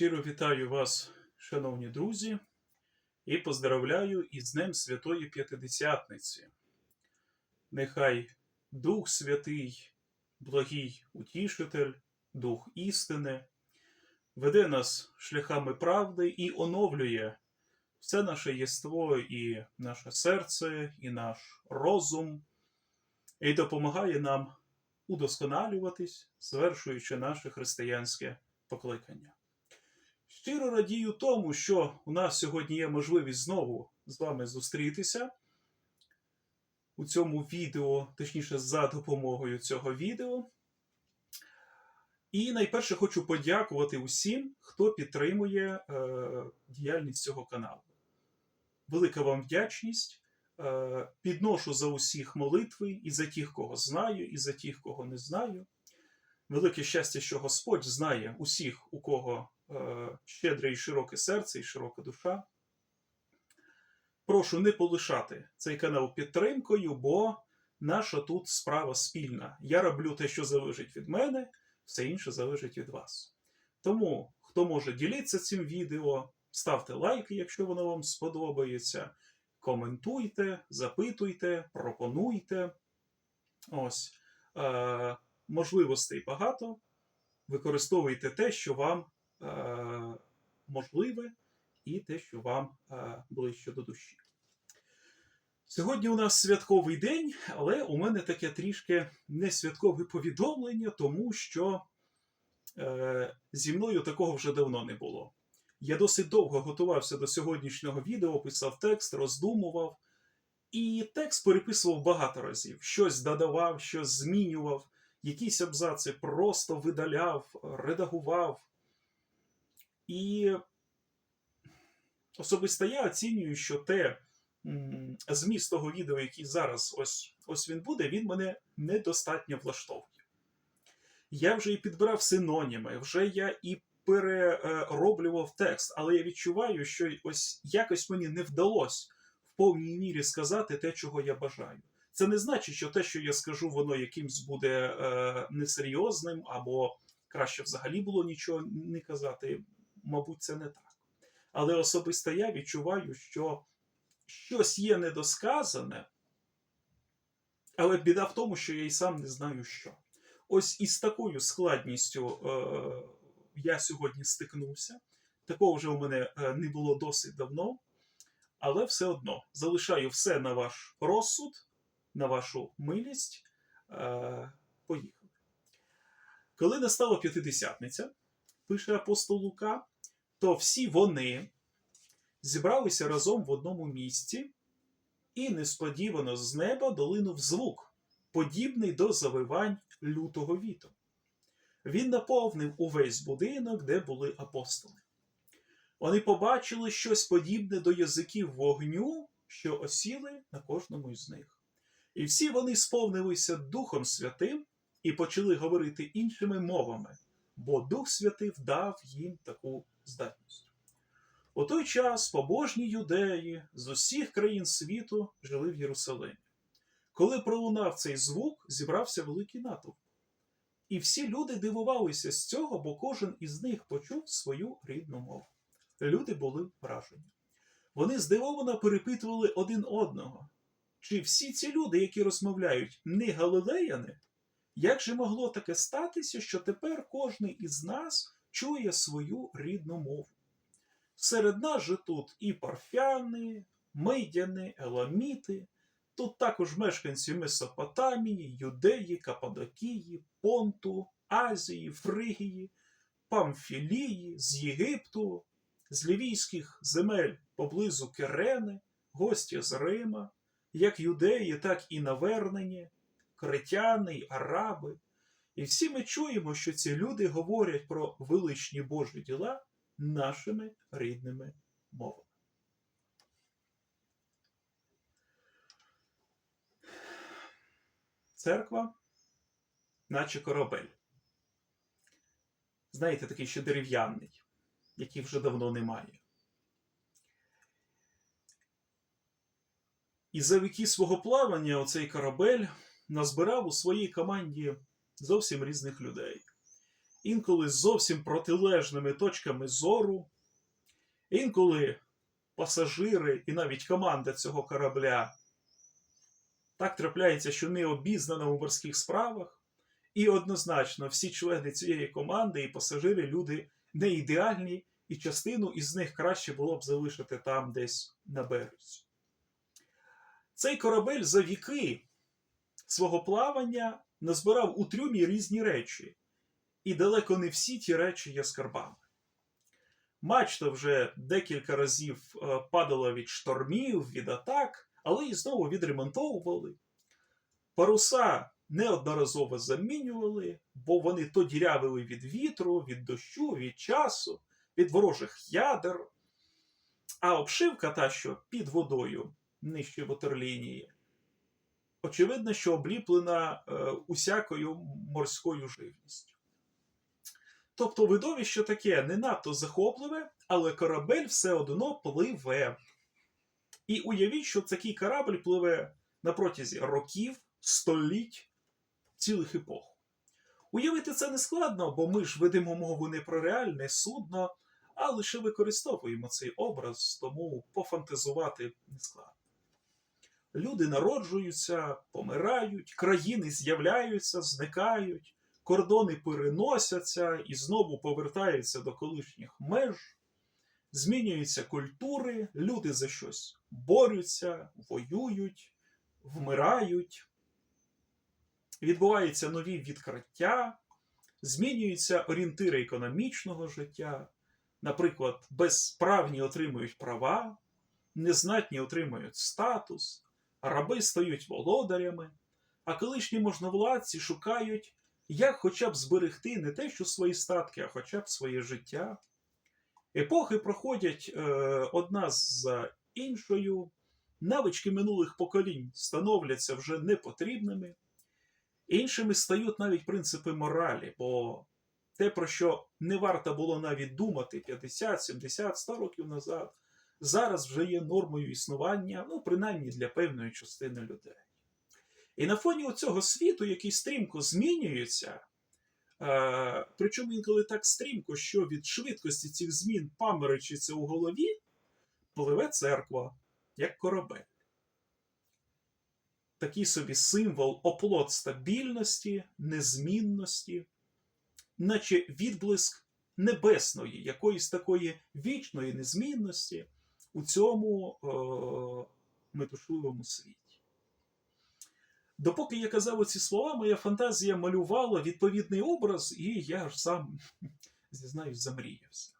Щиро вітаю вас, шановні друзі, і поздравляю із Днем Святої П'ятидесятниці. Нехай Дух Святий, благий Утішитель, Дух істини, веде нас шляхами правди і оновлює все наше єство, і наше серце, і наш розум, і допомагає нам удосконалюватись, звершуючи наше християнське покликання. Щиро радію тому, що у нас сьогодні є можливість знову з вами зустрітися у цьому відео, точніше, за допомогою цього відео. І найперше хочу подякувати усім, хто підтримує е, діяльність цього каналу. Велика вам вдячність. Е, підношу за усіх молитви і за тих, кого знаю, і за тих, кого не знаю. Велике щастя, що Господь знає усіх, у кого щедре і широке серце і широка душа. Прошу не полишати цей канал підтримкою, бо наша тут справа спільна. Я роблю те, що залежить від мене, все інше залежить від вас. Тому, хто може ділитися цим відео, ставте лайки, якщо воно вам сподобається. Коментуйте, запитуйте, пропонуйте. Ось. Е, можливостей багато. Використовуйте те, що вам е, можливе, і те, що вам е, ближче до душі. Сьогодні у нас святковий день, але у мене таке трішки не святкове повідомлення, тому що е, зі мною такого вже давно не було. Я досить довго готувався до сьогоднішнього відео, писав текст, роздумував, і текст переписував багато разів. Щось додавав, щось змінював, якісь абзаци просто видаляв, редагував. І особисто я оцінюю, що те зміст того відео, який зараз ось, ось він буде, він мене недостатньо влаштовує. Я вже і підбирав синоніми, вже я і перероблював текст, але я відчуваю, що ось якось мені не вдалося в повній мірі сказати те, чого я бажаю. Це не значить, що те, що я скажу, воно якимсь буде е, несерйозним, або краще взагалі було нічого не казати. Мабуть, це не так. Але особисто я відчуваю, що щось є недосказане, але біда в тому, що я і сам не знаю що. Ось із такою складністю. Е, я сьогодні стикнувся. Такого вже у мене е, не було досить давно, але все одно залишаю все на ваш розсуд, на вашу милість. Е, поїхали. Коли настала п'ятидесятниця, пише апостол Лука, то всі вони зібралися разом в одному місці, і несподівано з неба долинув звук, подібний до завивань лютого вітру він наповнив увесь будинок, де були апостоли. Вони побачили щось подібне до язиків вогню, що осіли на кожному із них. І всі вони сповнилися Духом Святим і почали говорити іншими мовами, бо Дух Святий дав їм таку здатність. У той час побожні юдеї з усіх країн світу жили в Єрусалимі. Коли пролунав цей звук, зібрався великий натовп. І всі люди дивувалися з цього, бо кожен із них почув свою рідну мову. Люди були вражені. Вони здивовано перепитували один одного. Чи всі ці люди, які розмовляють, не галилеяни? Як же могло таке статися, що тепер кожен із нас чує свою рідну мову? Серед нас же тут і парфяни, мидяни, еламіти, Тут також мешканці Месопотамії, Юдеї, Кападокії, Понту, Азії, Фригії, Памфілії, з Єгипту, з лівійських земель поблизу Керени, гості з Рима, як юдеї, так і навернені, критяни араби. І всі ми чуємо, що ці люди говорять про величні Божі діла нашими рідними мовами. Церква, наче корабель. Знаєте, такий ще дерев'яний, який вже давно немає. І за віки свого плавання оцей корабель назбирав у своїй команді зовсім різних людей. інколи з зовсім протилежними точками зору, інколи пасажири і навіть команда цього корабля так трапляється, що не обізнана у морських справах, і однозначно всі члени цієї команди і пасажири люди не ідеальні, і частину із них краще було б залишити там десь на березі. Цей корабель за віки свого плавання назбирав у трюмі різні речі, і далеко не всі ті речі є скарбами. Мачта вже декілька разів е, падала від штормів, від атак, але і знову відремонтовували. Паруса неодноразово замінювали, бо вони то дірявили від вітру, від дощу, від часу, від ворожих ядер. А обшивка та, що під водою нижче ватерлінії, очевидно, що обліплена е, усякою морською живністю. Тобто видовище таке не надто захопливе, але корабель все одно пливе. І уявіть, що такий корабль пливе на протязі років, століть, цілих епох. Уявити це не складно, бо ми ж ведемо мову не про реальне судно, а лише використовуємо цей образ, тому пофантазувати не складно. Люди народжуються, помирають, країни з'являються, зникають, кордони переносяться і знову повертаються до колишніх меж, змінюються культури, люди за щось борються, воюють, вмирають, відбуваються нові відкриття, змінюються орієнтири економічного життя. Наприклад, безправні отримують права, незнатні отримують статус, раби стають володарями, а колишні можновладці шукають, як хоча б зберегти не те, що свої статки, а хоча б своє життя. Епохи проходять е, одна за іншою, навички минулих поколінь становляться вже непотрібними, іншими стають навіть принципи моралі, бо те, про що не варто було навіть думати 50, 70, 100 років назад, зараз вже є нормою існування, ну, принаймні для певної частини людей. І на фоні цього світу, який стрімко змінюється, е, причому інколи так стрімко, що від швидкості цих змін паморочиться у голові, пливе церква, як корабель. Такий собі символ оплот стабільності, незмінності, наче відблиск небесної, якоїсь такої вічної незмінності у цьому е- метушливому світі. Допоки я казав оці слова, моя фантазія малювала відповідний образ, і я ж сам, зізнаюсь, замріявся.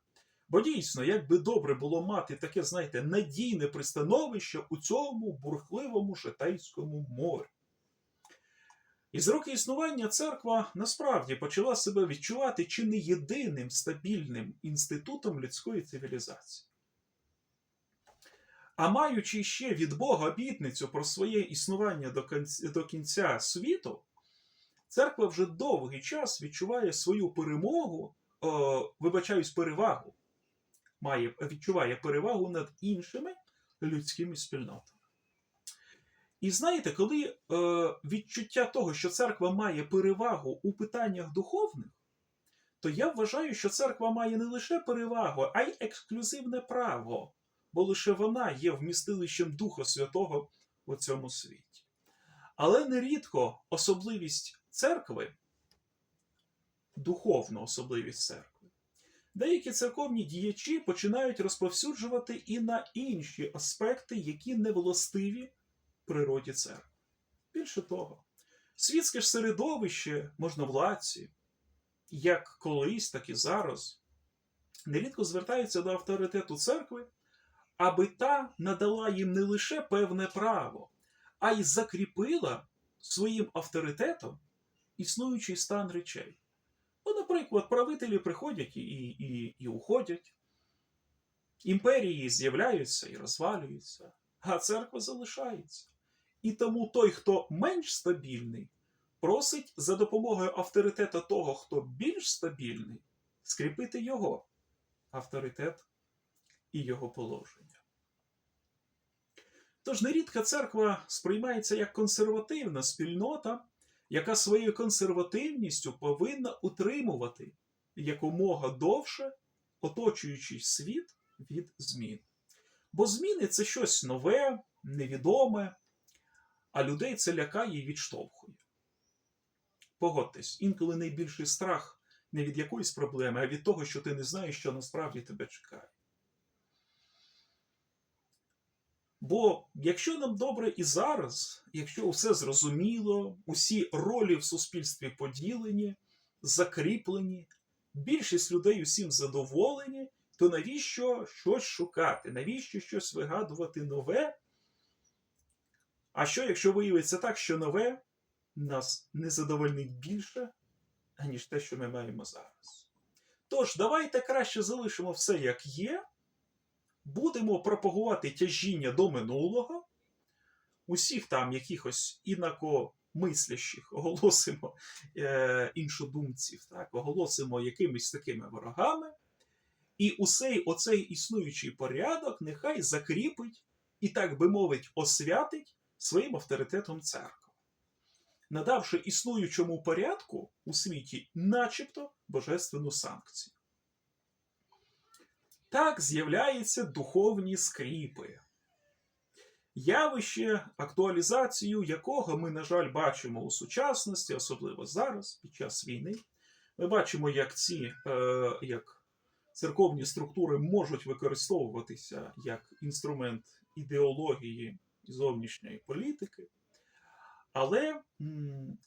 Бо дійсно, як би добре було мати таке, знаєте, надійне пристановище у цьому бурхливому Шитайському морі. І з роки існування церква насправді почала себе відчувати чи не єдиним стабільним інститутом людської цивілізації. А маючи ще від Бога обітницю про своє існування до кінця, до кінця світу, церква вже довгий час відчуває свою перемогу, о, вибачаюсь, перевагу, має, відчуває перевагу над іншими людськими спільнотами. І знаєте, коли е, відчуття того, що церква має перевагу у питаннях духовних, то я вважаю, що церква має не лише перевагу, а й ексклюзивне право, бо лише вона є вмістилищем Духа Святого у цьому світі. Але нерідко особливість церкви, духовна особливість церкви, деякі церковні діячі починають розповсюджувати і на інші аспекти, які не властиві природі церкви. Більше того, світське ж середовище можновладці, як колись, так і зараз, нерідко звертаються до авторитету церкви, аби та надала їм не лише певне право, а й закріпила своїм авторитетом існуючий стан речей. Ну, наприклад, правителі приходять і, і, і уходять, імперії з'являються і розвалюються, а церква залишається. І тому той, хто менш стабільний, просить за допомогою авторитета того, хто більш стабільний, скріпити його авторитет і його положення. Тож нерідка церква сприймається як консервативна спільнота, яка своєю консервативністю повинна утримувати якомога довше оточуючий світ від змін. Бо зміни це щось нове, невідоме, а людей це лякає і відштовхує. Погодьтесь, інколи найбільший страх не від якоїсь проблеми, а від того, що ти не знаєш, що насправді тебе чекає. Бо якщо нам добре і зараз, якщо все зрозуміло, усі ролі в суспільстві поділені, закріплені, більшість людей усім задоволені, то навіщо щось шукати? Навіщо щось вигадувати нове? А що, якщо виявиться так, що нове нас не задовольнить більше, аніж те, що ми маємо зараз? Тож, давайте краще залишимо все як є, будемо пропагувати тяжіння до минулого, усіх там якихось інакомислящих оголосимо е, іншодумців, так, оголосимо якимись такими ворогами. І усей оцей існуючий порядок нехай закріпить і, так би мовить, освятить своїм авторитетом церкву, надавши існуючому порядку у світі, начебто, божественну санкцію. Так з'являються духовні скріпи. Явище, актуалізацію якого ми, на жаль, бачимо у сучасності, особливо зараз, під час війни. Ми бачимо, як ці е, як церковні структури можуть використовуватися як інструмент ідеології і зовнішньої політики. Але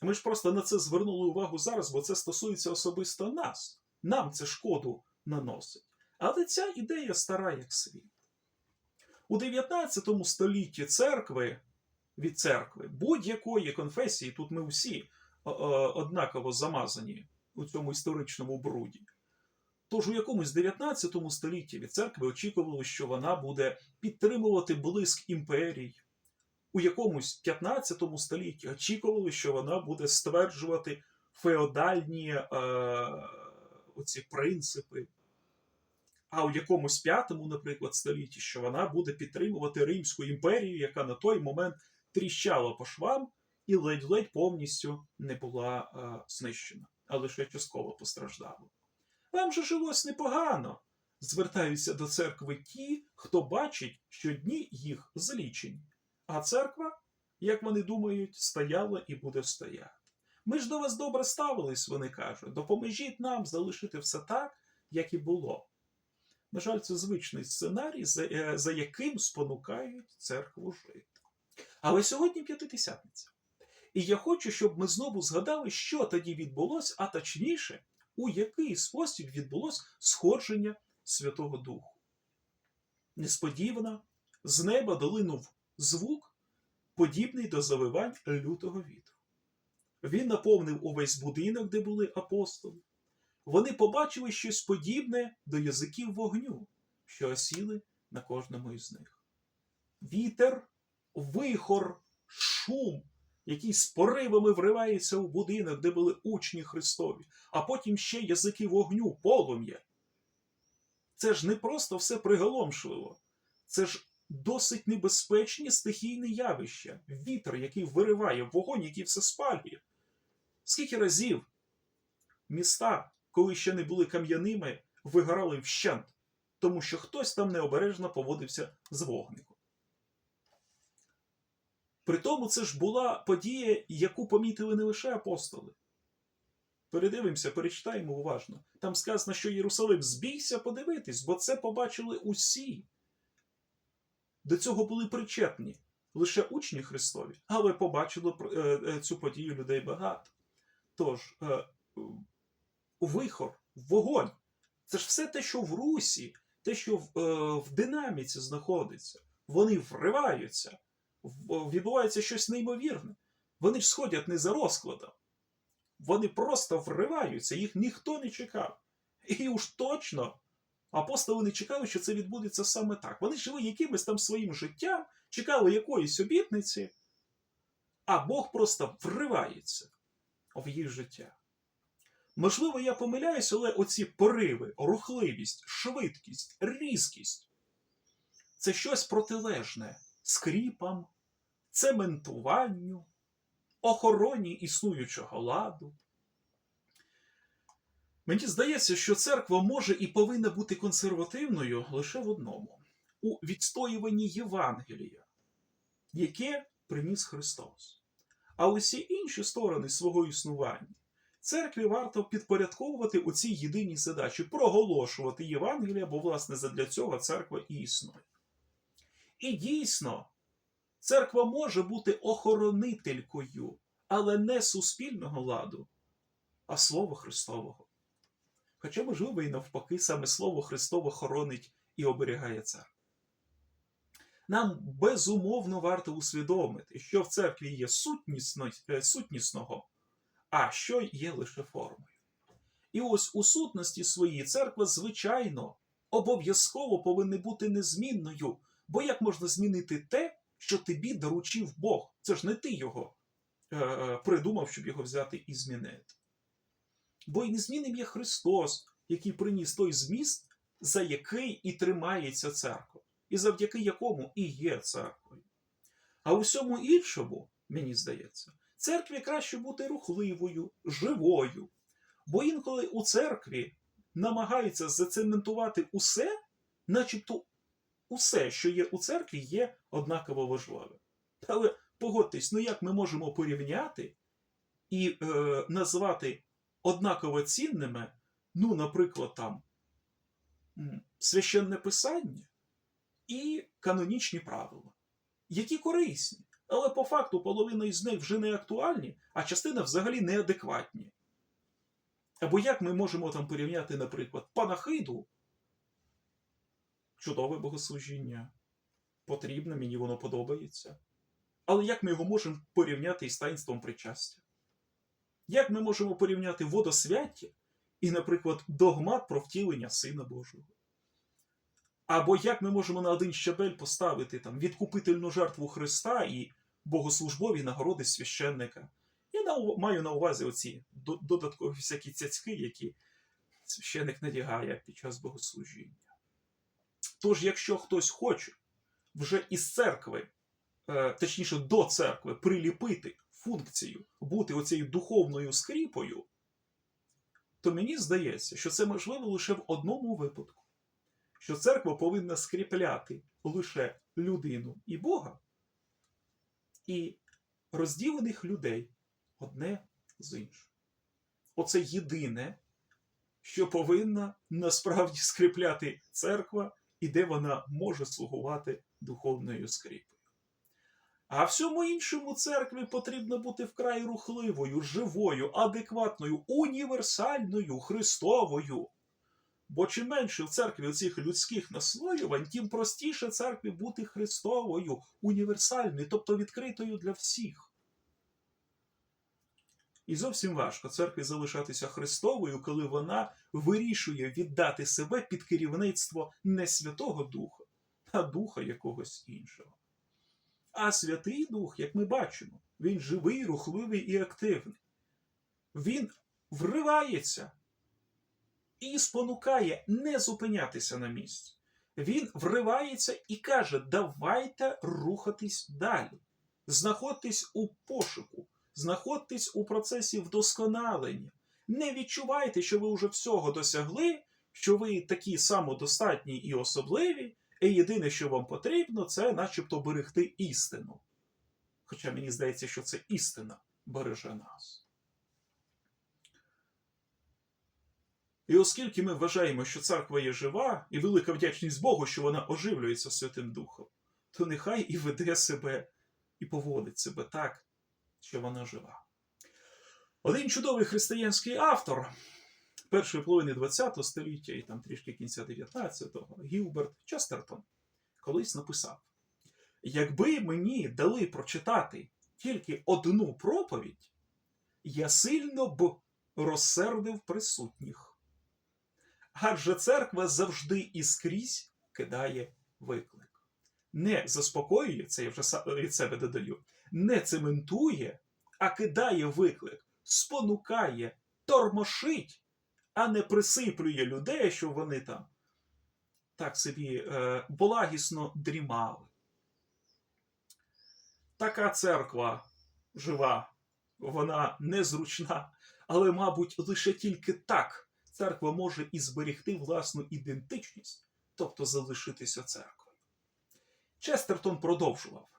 ми ж просто на це звернули увагу зараз, бо це стосується особисто нас. Нам це шкоду наносить. Але ця ідея стара як світ. У 19 столітті церкви від церкви будь-якої конфесії, тут ми всі е, е, однаково замазані у цьому історичному бруді. Тож у якомусь 19 столітті від церкви очікували, що вона буде підтримувати блиск імперій. У якомусь 15 столітті очікували, що вона буде стверджувати феодальні е, оці принципи. А у якомусь п'ятому, наприклад, столітті, що вона буде підтримувати Римську імперію, яка на той момент тріщала по швам і ледь-ледь повністю не була е, знищена, а лише частково постраждала. Вам же жилось непогано. Звертаються до церкви ті, хто бачить, що дні їх злічені. А церква, як вони думають, стояла і буде стояти. Ми ж до вас добре ставились, вони кажуть. Допоможіть нам залишити все так, як і було. На жаль, це звичний сценарій, за, е, за яким спонукають церкву жити. Але сьогодні п'ятидесятниця. І я хочу, щоб ми знову згадали, що тоді відбулося, а точніше, у який спосіб відбулось сходження Святого Духу. Несподівано з неба долинув звук, подібний до завивань лютого вітру. Він наповнив увесь будинок, де були апостоли. Вони побачили щось подібне до язиків вогню, що осіли на кожному із них. Вітер, вихор, шум, який з поривами вривається у будинок, де були учні Христові, а потім ще язики вогню, полум'я. Це ж не просто все приголомшливо, це ж досить небезпечні стихійні явища, вітер, який вириває, вогонь, який все спалює. Скільки разів міста, коли ще не були кам'яними, вигорали вщент, тому що хтось там необережно поводився з вогником. При тому це ж була подія, яку помітили не лише апостоли. Передивимося, перечитаємо уважно. Там сказано, що Єрусалим збігся подивитись, бо це побачили усі. До цього були причетні лише учні Христові, але побачило е, е, цю подію людей багато. Тож, е, вихор, вогонь це ж все те, що в русі, те, що в, в динаміці знаходиться. Вони вриваються, відбувається щось неймовірне. Вони ж сходять не за розкладом. Вони просто вриваються, їх ніхто не чекав. І уж точно апостоли не чекали, що це відбудеться саме так. Вони жили якимось там своїм життям, чекали якоїсь обітниці, а Бог просто вривається в їх життя. Можливо, я помиляюсь, але оці пориви, рухливість, швидкість, різкість це щось протилежне скріпам, цементуванню, охороні існуючого ладу. Мені здається, що церква може і повинна бути консервативною лише в одному у відстоюванні Євангелія, яке приніс Христос. А усі інші сторони свого існування церкві варто підпорядковувати у цій єдиній задачі проголошувати Євангелія, бо, власне, задля цього церква і існує. І дійсно, церква може бути охоронителькою, але не суспільного ладу, а Слова Христового. Хоча, можливо, і навпаки, саме Слово Христове хоронить і оберігає церкву. Нам безумовно варто усвідомити, що в церкві є е, сутнісного, а що є лише формою. І ось у сутності своїй церква, звичайно, обов'язково повинна бути незмінною, бо як можна змінити те, що тобі доручив Бог? Це ж не ти його е, е, придумав, щоб його взяти і змінити. Бо і незмінним є Христос, який приніс той зміст, за який і тримається церква, і завдяки якому і є церквою. А у всьому іншому, мені здається, церкві краще бути рухливою, живою. Бо інколи у церкві намагаються зацементувати усе, начебто усе, що є у церкві, є однаково важливе. Але погодьтесь, ну як ми можемо порівняти і е, назвати однаково цінними, ну, наприклад, там священне писання і канонічні правила, які корисні, але по факту половина із них вже не актуальні, а частина взагалі неадекватні. Або як ми можемо там порівняти, наприклад, панахиду, чудове богослужіння, потрібне, мені воно подобається. Але як ми його можемо порівняти із таїнством причастя? Як ми можемо порівняти водосвяття і, наприклад, догмат про втілення Сина Божого? Або як ми можемо на один щабель поставити там відкупительну жертву Христа і богослужбові нагороди священника? Я на, маю на увазі оці додаткові всякі цяцьки, які священник надягає під час богослужіння. Тож, якщо хтось хоче вже із церкви, е, точніше до церкви, приліпити функцію бути оцією духовною скріпою, то мені здається, що це можливо лише в одному випадку: що церква повинна скріпляти лише людину і Бога, і розділених людей одне з іншим. Оце єдине, що повинна насправді скріпляти церква і де вона може слугувати духовною скріпою. А всьому іншому церкві потрібно бути вкрай рухливою, живою, адекватною, універсальною, Христовою. Бо чим менше в церкві цих людських наслоювань, тим простіше церкві бути Христовою, універсальною, тобто відкритою для всіх. І зовсім важко церкві залишатися Христовою, коли вона вирішує віддати себе під керівництво не Святого Духа, а Духа якогось іншого. А Святий Дух, як ми бачимо, він живий, рухливий і активний. Він вривається і спонукає не зупинятися на місці. Він вривається і каже: давайте рухатись далі. Знаходьтесь у пошуку, знаходьтесь у процесі вдосконалення. Не відчувайте, що ви вже всього досягли, що ви такі самодостатні і особливі, і єдине, що вам потрібно, це начебто берегти істину. Хоча мені здається, що це істина береже нас. І оскільки ми вважаємо, що церква є жива, і велика вдячність Богу, що вона оживлюється Святим Духом, то нехай і веде себе, і поводить себе так, що вона жива. Один чудовий християнський автор першої половини ХХ століття і там трішки кінця 19-го, Гілберт Честертон, колись написав: Якби мені дали прочитати тільки одну проповідь, я сильно б розсердив присутніх. Адже церква завжди і скрізь кидає виклик. Не заспокоює, це я вже від себе додаю, не цементує, а кидає виклик, спонукає, тормошить, а не присиплює людей, що вони там так собі е, благісно дрімали. Така церква жива, вона незручна, але, мабуть, лише тільки так церква може і зберегти власну ідентичність, тобто залишитися церквою. Честертон продовжував: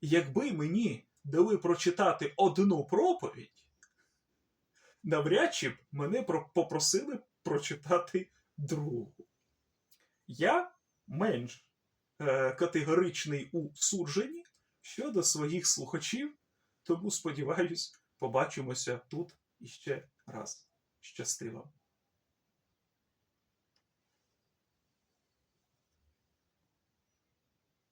Якби мені дали прочитати одну проповідь, навряд чи б мене попросили прочитати другу. Я менш е, категоричний у судженні щодо своїх слухачів, тому сподіваюсь, побачимося тут іще раз. Щасти вам!